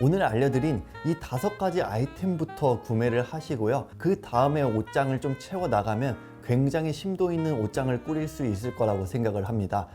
오늘 알려드린 이 다섯 가지 아이템부터 구매를 하시고요. 그 다음에 옷장을 좀 채워 나가면 굉장히 심도 있는 옷장을 꾸릴 수 있을 거라고 생각을 합니다.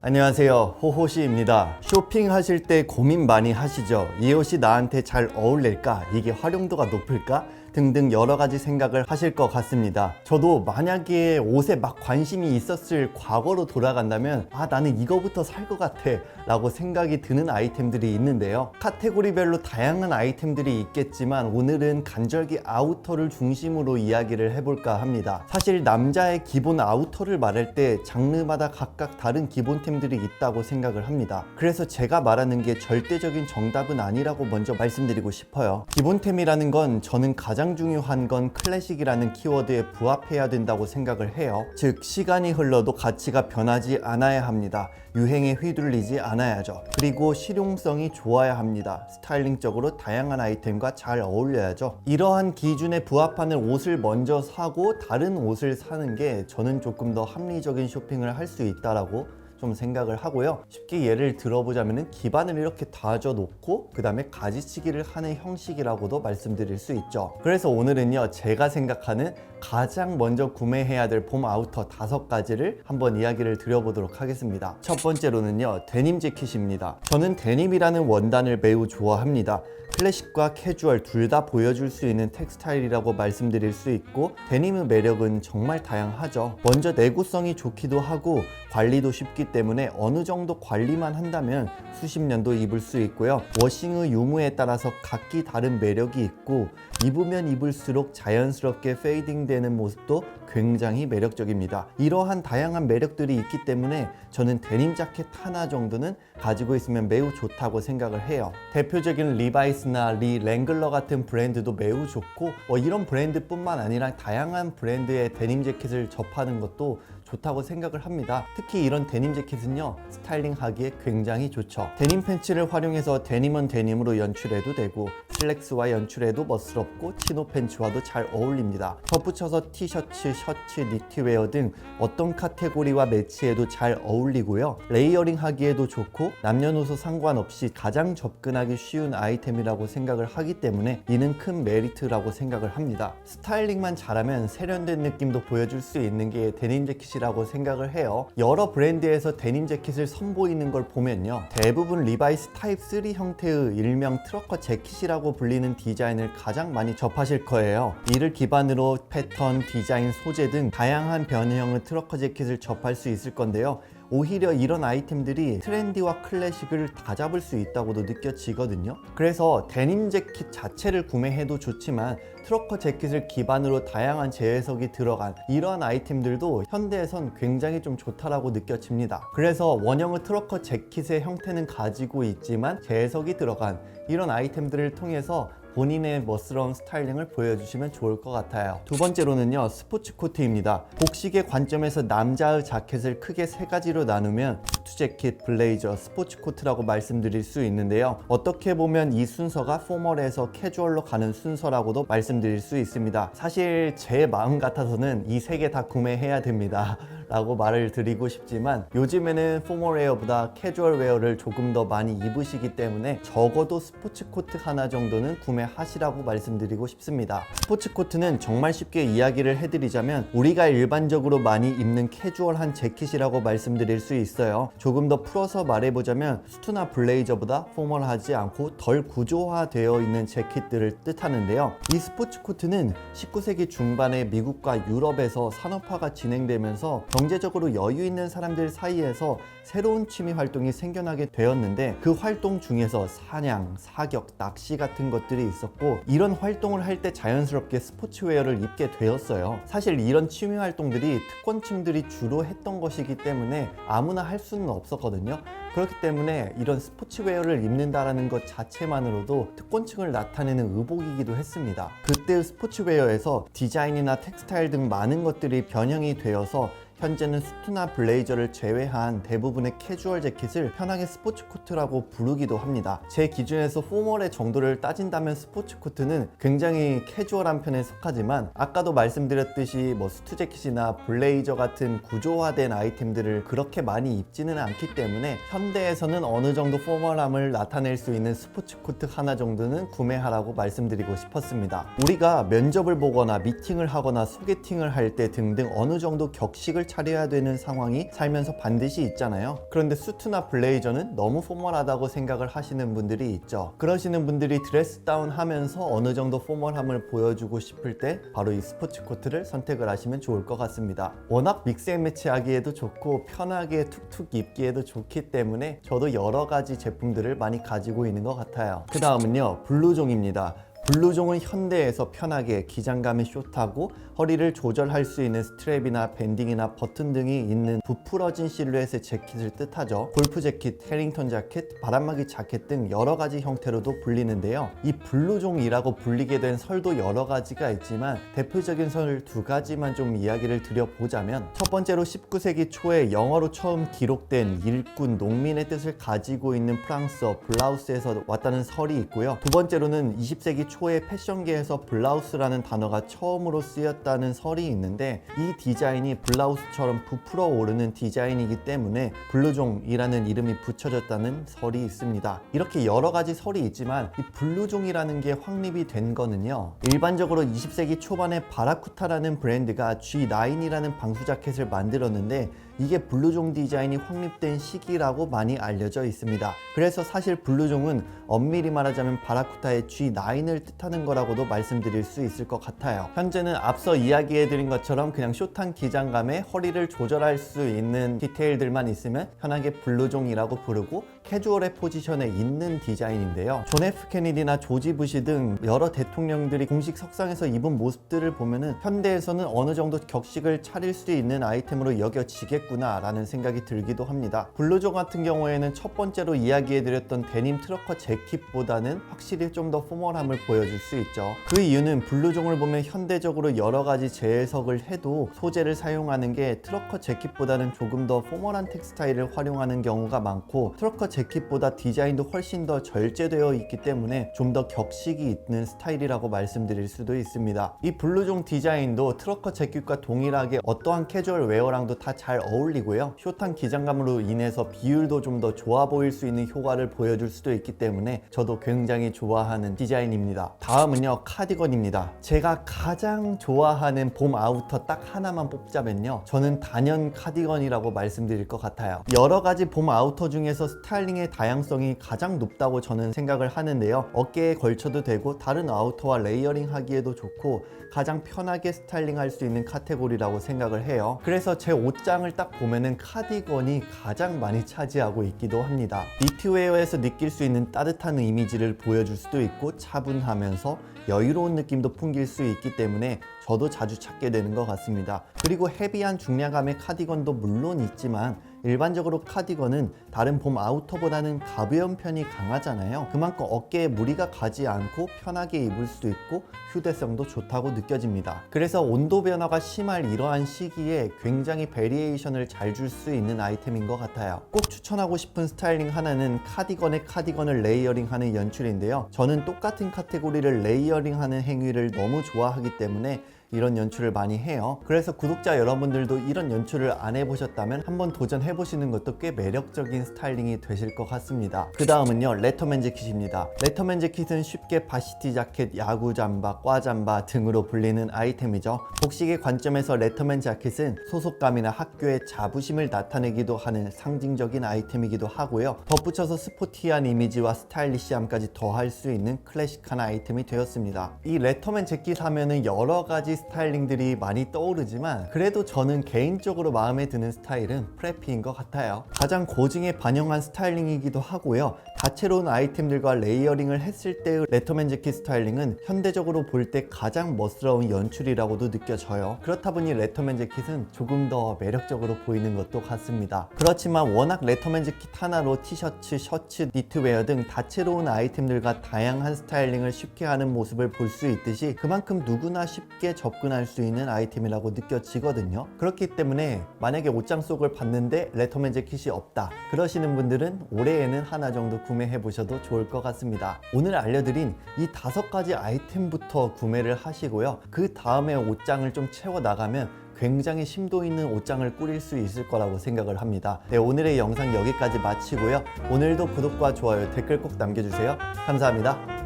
안녕하세요. 호호시입니다. 쇼핑하실 때 고민 많이 하시죠? 이 옷이 나한테 잘 어울릴까? 이게 활용도가 높을까? 등등 여러 가지 생각을 하실 것 같습니다. 저도 만약에 옷에 막 관심이 있었을 과거로 돌아간다면 아 나는 이거부터 살 것 같아 라고 생각이 드는 아이템들이 있는데요. 카테고리별로 다양한 아이템들이 있겠지만 오늘은 간절기 아우터를 중심으로 이야기를 해볼까 합니다. 사실 남자의 기본 아우터를 말할 때 장르마다 각각 다른 기본템들이 있다고 생각을 합니다. 그래서 제가 말하는 게 절대적인 정답은 아니라고 먼저 말씀드리고 싶어요. 기본템이라는 건 저는 가장 중요한 건 클래식이라는 키워드에 부합해야 된다고 생각을 해요. 즉, 시간이 흘러도 가치가 변하지 않아야 합니다. 유행에 휘둘리지 않아야죠. 그리고 실용성이 좋아야 합니다. 스타일링적으로 다양한 아이템과 잘 어울려야죠. 이러한 기준에 부합하는 옷을 먼저 사고 다른 옷을 사는 게 저는 조금 더 합리적인 쇼핑을 할 수 있다라고 좀 생각을 하고요. 쉽게 예를 들어보자면 기반을 이렇게 다져 놓고 그 다음에 가지치기를 하는 형식이라고도 말씀드릴 수 있죠. 그래서 오늘은요 제가 생각하는 가장 먼저 구매해야 될 봄 아우터 다섯 가지를 한번 이야기를 드려보도록 하겠습니다. 첫 번째로는요 데님 재킷입니다. 저는 데님이라는 원단을 매우 좋아합니다. 클래식과 캐주얼 둘 다 보여줄 수 있는 텍스타일이라고 말씀드릴 수 있고 데님의 매력은 정말 다양하죠. 먼저 내구성이 좋기도 하고 관리도 쉽기 때문에 어느 정도 관리만 한다면 수십 년도 입을 수 있고요. 워싱의 유무에 따라서 각기 다른 매력이 있고 입으면 입을수록 자연스럽게 페이딩 되는 모습도 굉장히 매력적입니다. 이러한 다양한 매력들이 있기 때문에 저는 데님 자켓 하나 정도는 가지고 있으면 매우 좋다고 생각을 해요. 대표적인 리바이스나 리 랭글러 같은 브랜드도 매우 좋고 뭐 이런 브랜드뿐만 아니라 다양한 브랜드의 데님 재킷을 접하는 것도 좋다고 생각을 합니다. 특히 이런 데님 재킷은요 스타일링 하기에 굉장히 좋죠. 데님 팬츠를 활용해서 데님은 데님으로 연출해도 되고 슬랙스와 연출해도 멋스럽고 치노 팬츠와도 잘 어울립니다. 덧붙여서 티셔츠, 셔츠, 니트웨어 등 어떤 카테고리와 매치해도 잘 어울리고요. 레이어링 하기에도 좋고 남녀노소 상관없이 가장 접근하기 쉬운 아이템이라고 생각을 하기 때문에 이는 큰 메리트라고 생각을 합니다. 스타일링만 잘하면 세련된 느낌도 보여줄 수 있는 게 데님 재킷이 라고 생각을 해요. 여러 브랜드에서 데님 재킷을 선보이는 걸 보면요. 대부분 리바이스 타입 3 형태의 일명 트러커 재킷이라고 불리는 디자인을 가장 많이 접하실 거예요. 이를 기반으로 패턴, 디자인, 소재 등 다양한 변형의 트러커 재킷을 접할 수 있을 건데요. 오히려 이런 아이템들이 트렌디와 클래식을 다 잡을 수 있다고도 느껴지거든요. 그래서 데님 재킷 자체를 구매해도 좋지만 트러커 재킷을 기반으로 다양한 재해석이 들어간 이러한 아이템들도 현대에선 굉장히 좀 좋다라고 느껴집니다. 그래서 원형의 트러커 재킷의 형태는 가지고 있지만 재해석이 들어간 이런 아이템들을 통해서 본인의 멋스러운 스타일링을 보여주시면 좋을 것 같아요. 두 번째로는요, 스포츠 코트입니다. 복식의 관점에서 남자의 자켓을 크게 세 가지로 나누면 수트 재킷, 블레이저, 스포츠 코트라고 말씀드릴 수 있는데요. 어떻게 보면 이 순서가 포멀에서 캐주얼로 가는 순서라고도 말씀드릴 수 있습니다. 사실 제 마음 같아서는 이 세 개 다 구매해야 됩니다. 라고 말을 드리고 싶지만 요즘에는 포멀 웨어보다 캐주얼 웨어를 조금 더 많이 입으시기 때문에 적어도 스포츠 코트 하나 정도는 구매하시라고 말씀드리고 싶습니다. 스포츠 코트는 정말 쉽게 이야기를 해드리자면 우리가 일반적으로 많이 입는 캐주얼한 재킷이라고 말씀드릴 수 있어요. 조금 더 풀어서 말해보자면 수트나 블레이저보다 포멀하지 않고 덜 구조화되어 있는 재킷들을 뜻하는데요. 이 스포츠 코트는 19세기 중반에 미국과 유럽에서 산업화가 진행되면서 경제적으로 여유 있는 사람들 사이에서 새로운 취미 활동이 생겨나게 되었는데 그 활동 중에서 사냥, 사격, 낚시 같은 것들이 있었고 이런 활동을 할 때 자연스럽게 스포츠웨어를 입게 되었어요. 사실 이런 취미 활동들이 특권층들이 주로 했던 것이기 때문에 아무나 할 수는 없었거든요. 그렇기 때문에 이런 스포츠웨어를 입는다라는 것 자체만으로도 특권층을 나타내는 의복이기도 했습니다. 그때 스포츠웨어에서 디자인이나 텍스타일 등 많은 것들이 변형이 되어서 현재는 수트나 블레이저를 제외한 대부분의 캐주얼 재킷을 편하게 스포츠 코트라고 부르기도 합니다. 제 기준에서 포멀의 정도를 따진다면 스포츠 코트는 굉장히 캐주얼한 편에 속하지만 아까도 말씀드렸듯이 뭐 수트 재킷이나 블레이저 같은 구조화된 아이템들을 그렇게 많이 입지는 않기 때문에 현대에서는 어느 정도 포멀함을 나타낼 수 있는 스포츠 코트 하나 정도는 구매하라고 말씀드리고 싶었습니다. 우리가 면접을 보거나 미팅을 하거나 소개팅을 할 때 등등 어느 정도 격식을 차려야 되는 상황이 살면서 반드시 있잖아요. 그런데 수트나 블레이저는 너무 포멀하다고 생각을 하시는 분들이 있죠. 그러시는 분들이 드레스 다운 하면서 어느 정도 포멀함을 보여주고 싶을 때 바로 이 스포츠 코트를 선택을 하시면 좋을 것 같습니다. 워낙 믹스 앤 매치 하기에도 좋고 편하게 툭툭 입기에도 좋기 때문에 저도 여러 가지 제품들을 많이 가지고 있는 것 같아요. 그 다음은요, 블루종입니다. 블루종은 현대에서 편하게 기장감이 숏하고 허리를 조절할 수 있는 스트랩이나 밴딩이나 버튼 등이 있는 부풀어진 실루엣의 재킷을 뜻하죠. 골프 재킷, 해링턴 자켓, 바람막이 자켓 등 여러 가지 형태로도 불리는데요. 이 블루종이라고 불리게 된 설도 여러 가지가 있지만 대표적인 설 두 가지만 좀 이야기를 드려보자면 첫 번째로 19세기 초에 영어로 처음 기록된 일꾼, 농민의 뜻을 가지고 있는 프랑스어 블라우스에서 왔다는 설이 있고요. 두 번째로는 20세기 초에 패션계에서 블라우스라는 단어가 처음으로 쓰였다는 설이 있는데 이 디자인이 블라우스처럼 부풀어 오르는 디자인이기 때문에 블루종이라는 이름이 붙여졌다는 설이 있습니다. 이렇게 여러 가지 설이 있지만 이 블루종이라는 게 확립이 된 거는요. 일반적으로 20세기 초반에 바라쿠타라는 브랜드가 G9이라는 방수 자켓을 만들었는데 이게 블루종 디자인이 확립된 시기라고 많이 알려져 있습니다. 그래서 사실 블루종은 엄밀히 말하자면 바라쿠타의 G9을 뜻하는 거라고도 말씀드릴 수 있을 것 같아요. 현재는 앞서 이야기해드린 것처럼 그냥 숏한 기장감에 허리를 조절할 수 있는 디테일들만 있으면 편하게 블루종이라고 부르고 캐주얼의 포지션에 있는 디자인인데요. 존 F 케니디나 조지 부시 등 여러 대통령들이 공식 석상에서 입은 모습들을 보면은 현대에서는 어느 정도 격식을 차릴 수 있는 아이템으로 여겨지겠 구나라는 생각이 들기도 합니다. 블루종 같은 경우에는 첫 번째로 이야기해드렸던 데님 트러커 재킷보다는 확실히 좀 더 포멀함을 보여줄 수 있죠. 그 이유는 블루종을 보면 현대적으로 여러 가지 재해석을 해도 소재를 사용하는 게 트러커 재킷보다는 조금 더 포멀한 텍스타일을 활용하는 경우가 많고 트러커 재킷보다 디자인도 훨씬 더 절제되어 있기 때문에 좀 더 격식이 있는 스타일이라고 말씀드릴 수도 있습니다. 이 블루종 디자인도 트러커 재킷과 동일하게 어떠한 캐주얼 웨어랑도 다 잘 어울리 고요. 숏한 기장감으로 인해서 비율도 좀 더 좋아 보일 수 있는 효과를 보여줄 수도 있기 때문에 저도 굉장히 좋아하는 디자인입니다. 다음은요 카디건입니다. 제가 가장 좋아하는 봄 아우터 딱 하나만 뽑자면요. 저는 단연 카디건이라고 말씀드릴 것 같아요. 여러 가지 봄 아우터 중에서 스타일링의 다양성이 가장 높다고 저는 생각을 하는데요. 어깨에 걸쳐도 되고 다른 아우터와 레이어링 하기에도 좋고 가장 편하게 스타일링 할 수 있는 카테고리라고 생각을 해요. 그래서 제 옷장을 딱 보면은 카디건이 가장 많이 차지하고 있기도 합니다. 니트웨어에서 느낄 수 있는 따뜻한 이미지를 보여줄 수도 있고 차분하면서 여유로운 느낌도 풍길 수 있기 때문에 저도 자주 찾게 되는 것 같습니다. 그리고 헤비한 중량감의 카디건도 물론 있지만 일반적으로 카디건은 다른 봄 아우터보다는 가벼운 편이 강하잖아요. 그만큼 어깨에 무리가 가지 않고 편하게 입을 수도 있고 휴대성도 좋다고 느껴집니다. 그래서 온도 변화가 심할 이러한 시기에 굉장히 베리에이션을 잘 줄 수 있는 아이템인 것 같아요. 꼭 추천하고 싶은 스타일링 하나는 카디건에 카디건을 레이어링하는 연출인데요. 저는 똑같은 카테고리를 레이어링하는 행위를 너무 좋아하기 때문에 이런 연출을 많이 해요. 그래서 구독자 여러분들도 이런 연출을 안 해보셨다면 한번 도전해 보시는 것도 꽤 매력적인 스타일링이 되실 것 같습니다. 그 다음은요, 레터맨 재킷입니다. 레터맨 재킷은 쉽게 바시티 자켓, 야구 잠바, 과 잠바 등으로 불리는 아이템이죠. 복식의 관점에서 레터맨 자켓은 소속감이나 학교의 자부심을 나타내기도 하는 상징적인 아이템이기도 하고요. 덧붙여서 스포티한 이미지와 스타일리시함까지 더할 수 있는 클래식한 아이템이 되었습니다. 이 레터맨 재킷 하면은 여러 가지 스타일링들이 많이 떠오르지만 그래도 저는 개인적으로 마음에 드는 스타일은 프레피인 것 같아요. 가장 고증에 반영한 스타일링이기도 하고요. 다채로운 아이템들과 레이어링을 했을 때의 레터맨 재킷 스타일링은 현대적으로 볼 때 가장 멋스러운 연출이라고도 느껴져요. 그렇다 보니 레터맨 재킷은 조금 더 매력적으로 보이는 것도 같습니다. 그렇지만 워낙 레터맨 재킷 하나로 티셔츠, 셔츠, 니트웨어 등 다채로운 아이템들과 다양한 스타일링을 쉽게 하는 모습을 볼 수 있듯이 그만큼 누구나 쉽게 접근할 수 있는 아이템이라고 느껴지거든요. 그렇기 때문에 만약에 옷장 속을 봤는데 레터맨 재킷이 없다. 그러시는 분들은 올해에는 하나 정도 구매해 보셔도 좋을 것 같습니다. 오늘 알려드린 이 다섯 가지 아이템부터 구매를 하시고요. 그 다음에 옷장을 좀 채워 나가면 굉장히 심도 있는 옷장을 꾸릴 수 있을 거라고 생각을 합니다. 네, 오늘의 영상 여기까지 마치고요. 오늘도 구독과 좋아요, 댓글 꼭 남겨주세요. 감사합니다.